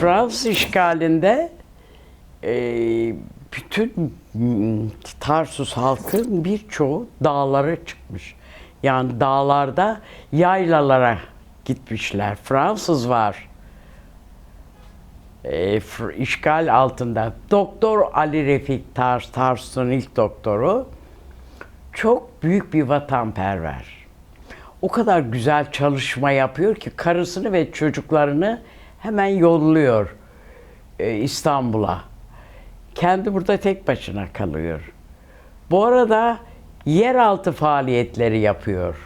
Fransız işgalinde e, bütün Tarsus halkı birçoğu dağlara çıkmış. Yani dağlarda yaylalara gitmişler. Fransız var. E, işgal altında. Doktor Ali Refik Tars, Tarsus'un ilk doktoru çok büyük bir vatanperver. O kadar güzel çalışma yapıyor ki karısını ve çocuklarını hemen yolluyor e, İstanbul'a. Kendi burada tek başına kalıyor. Bu arada yeraltı faaliyetleri yapıyor.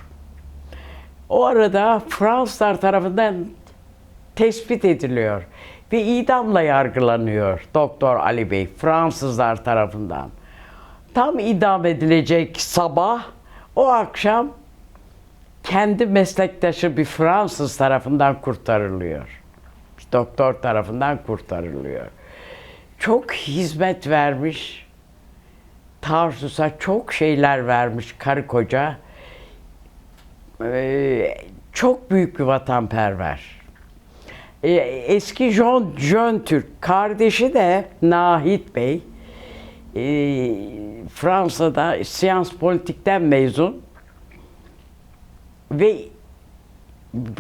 O arada Fransızlar tarafından tespit ediliyor ve idamla yargılanıyor Doktor Ali Bey Fransızlar tarafından. Tam idam edilecek sabah o akşam kendi meslektaşı bir Fransız tarafından kurtarılıyor. Doktor tarafından kurtarılıyor. Çok hizmet vermiş. Tarsus'a çok şeyler vermiş karı koca. Ee, çok büyük bir vatanperver. Ee, eski John, John Türk kardeşi de Nahit Bey. Ee, Fransa'da siyans politikten mezun ve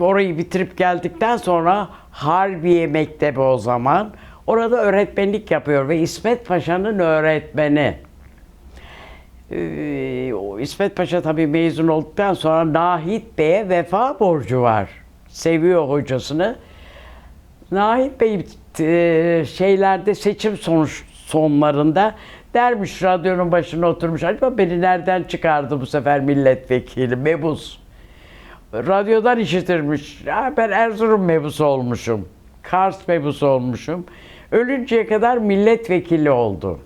orayı bitirip geldikten sonra Harbiye Mektebi o zaman orada öğretmenlik yapıyor ve İsmet Paşa'nın öğretmeni. Ee, İsmet Paşa tabii mezun olduktan sonra Nahit Bey'e vefa borcu var. Seviyor hocasını. Nahit Bey e, şeylerde seçim sonuç sonlarında dermiş radyonun başına oturmuş. Acaba beni nereden çıkardı bu sefer milletvekili? Mebus. Radyodan işitirmiş. Ya ben Erzurum mebusu olmuşum. Kars mebusu olmuşum. Ölünceye kadar milletvekili oldu.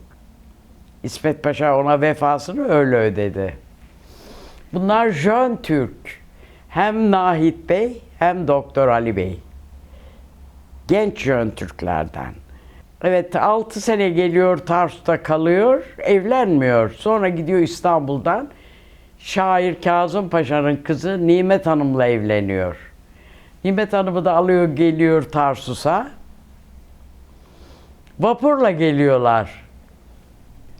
İsmet Paşa ona vefasını öyle ödedi. Bunlar Jön Türk. Hem Nahit Bey hem Doktor Ali Bey. Genç Jön Türklerden. Evet 6 sene geliyor Tarsus'ta kalıyor, evlenmiyor. Sonra gidiyor İstanbul'dan şair Kazım Paşa'nın kızı Nimet Hanım'la evleniyor. Nimet Hanım'ı da alıyor geliyor Tarsus'a. Vapurla geliyorlar.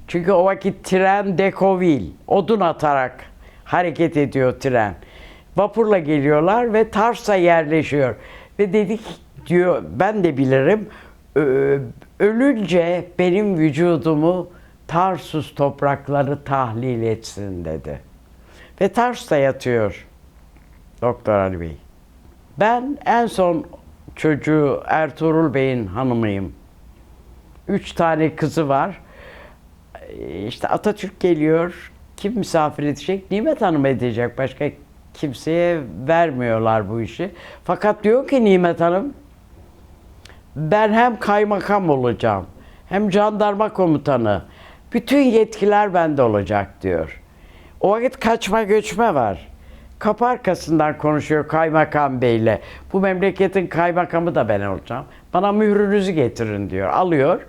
Çünkü o vakit tren Dekovil, odun atarak hareket ediyor tren. Vapurla geliyorlar ve Tarsus'a yerleşiyor. Ve dedik diyor ben de bilirim ölünce benim vücudumu Tarsus toprakları tahlil etsin dedi. Ve Tarsus'ta yatıyor Doktor Ali Bey. Ben en son çocuğu Ertuğrul Bey'in hanımıyım. Üç tane kızı var. İşte Atatürk geliyor. Kim misafir edecek? Nimet Hanım edecek. Başka kimseye vermiyorlar bu işi. Fakat diyor ki Nimet Hanım, ben hem kaymakam olacağım, hem jandarma komutanı. Bütün yetkiler bende olacak diyor. O vakit kaçma göçme var. Kapı arkasından konuşuyor kaymakam beyle. Bu memleketin kaymakamı da ben olacağım. Bana mührünüzü getirin diyor. Alıyor.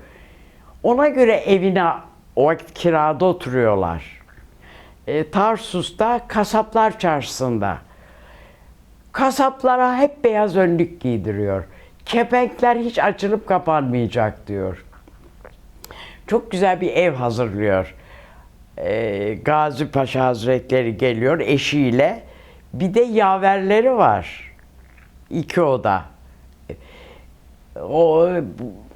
Ona göre evine o vakit kirada oturuyorlar. E, Tarsus'ta kasaplar çarşısında. Kasaplara hep beyaz önlük giydiriyor. Kepenkler hiç açılıp kapanmayacak diyor. Çok güzel bir ev hazırlıyor. Ee, Gazi Paşa Hazretleri geliyor eşiyle. Bir de yaverleri var. İki oda. O,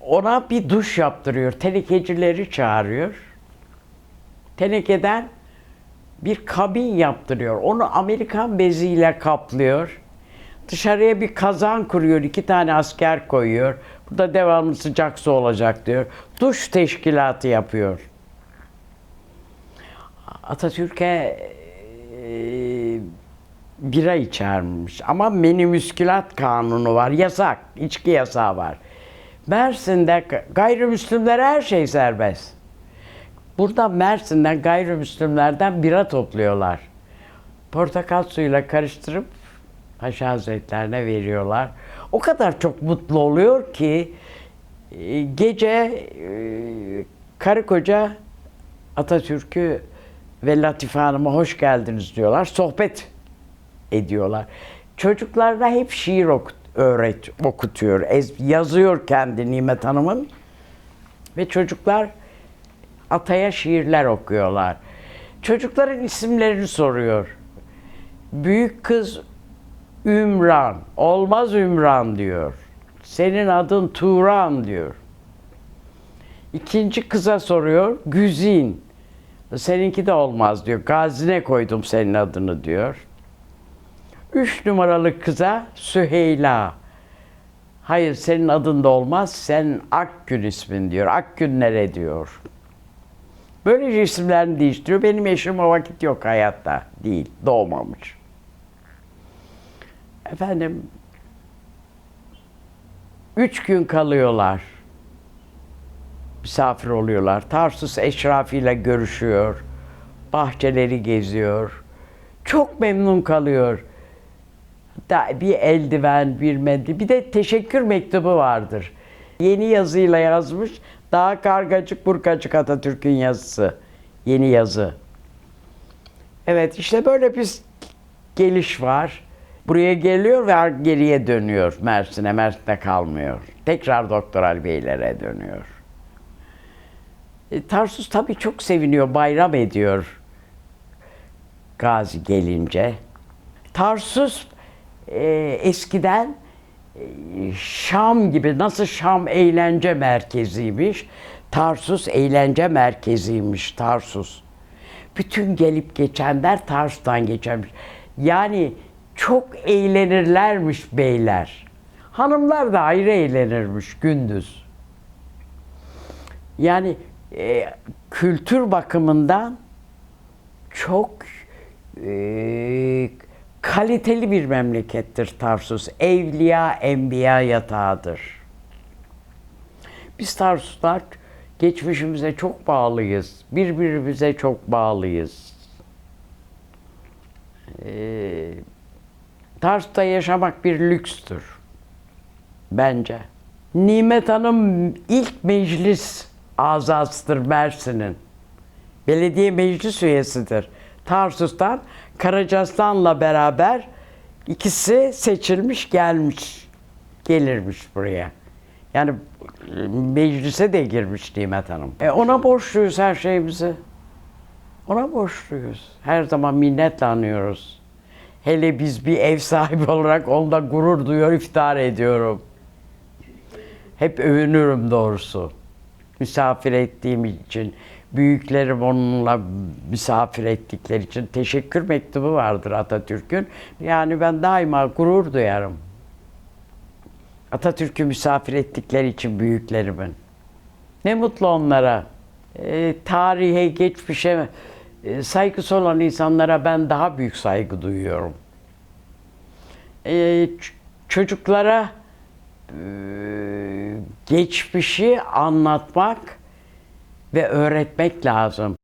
ona bir duş yaptırıyor. Tenekecileri çağırıyor. Tenekeden bir kabin yaptırıyor. Onu Amerikan beziyle kaplıyor. Dışarıya bir kazan kuruyor. iki tane asker koyuyor. Burada devamlı sıcak su olacak diyor. Duş teşkilatı yapıyor. Atatürk'e e, bira içermiş. Ama menümüskülat kanunu var. Yasak. içki yasağı var. Mersin'de gayrimüslimlere her şey serbest. Burada Mersin'den gayrimüslimlerden bira topluyorlar. Portakal suyuyla karıştırıp Paşa Hazretlerine veriyorlar. O kadar çok mutlu oluyor ki e, gece e, karı koca Atatürk'ü ve Latife Hanım'a hoş geldiniz diyorlar. Sohbet ediyorlar. Çocuklarına hep şiir okut. öğret, okutuyor. Ez, yazıyor kendi Nimet Hanım'ın. Ve çocuklar ataya şiirler okuyorlar. Çocukların isimlerini soruyor. Büyük kız Ümran. Olmaz Ümran diyor. Senin adın Turan diyor. İkinci kıza soruyor. Güzin. Seninki de olmaz diyor. Gazine koydum senin adını diyor. Üç numaralı kıza Süheyla. Hayır senin adın da olmaz. Sen Akgün ismin diyor. Akgün nere diyor. Böylece isimlerini değiştiriyor. Benim eşim o vakit yok hayatta. Değil. Doğmamış. Efendim üç gün kalıyorlar. Misafir oluyorlar. Tarsus eşrafıyla görüşüyor. Bahçeleri geziyor. Çok memnun kalıyor. Hatta bir eldiven, bir mendil, bir de teşekkür mektubu vardır. Yeni yazıyla yazmış. Daha kargacık burkacık Atatürk'ün yazısı. Yeni yazı. Evet işte böyle bir geliş var. Buraya geliyor ve geriye dönüyor Mersin'e. Mersin'de kalmıyor. Tekrar Doktor Ali Beylere dönüyor. E, Tarsus tabii çok seviniyor, bayram ediyor Gazi gelince. Tarsus e, eskiden e, Şam gibi nasıl Şam eğlence merkeziymiş. Tarsus eğlence merkeziymiş Tarsus. Bütün gelip geçenler Tarsus'tan geçermiş. Yani çok eğlenirlermiş beyler. Hanımlar da ayrı eğlenirmiş gündüz. Yani e, kültür bakımından çok e, kaliteli bir memlekettir Tarsus. Evliya, enbiya yatağıdır. Biz Tarsuslar geçmişimize çok bağlıyız. Birbirimize çok bağlıyız. Ee, Tarsus'ta yaşamak bir lükstür. Bence. Nimet Hanım ilk meclis azasıdır Mersin'in. Belediye meclis üyesidir. Tarsus'tan Karacaslan'la beraber ikisi seçilmiş gelmiş. Gelirmiş buraya. Yani meclise de girmiş Nimet Hanım. E ona borçluyuz her şeyimizi. Ona borçluyuz. Her zaman minnetle anıyoruz. Hele biz bir ev sahibi olarak onda gurur duyuyor, iftihar ediyorum. Hep övünürüm doğrusu. Misafir ettiğim için, büyüklerim onunla misafir ettikleri için teşekkür mektubu vardır Atatürk'ün. Yani ben daima gurur duyarım. Atatürk'ü misafir ettikleri için büyüklerimin. Ne mutlu onlara. E, tarihe, geçmişe e, saygısı olan insanlara ben daha büyük saygı duyuyorum. E, çocuklara geçmişi anlatmak ve öğretmek lazım.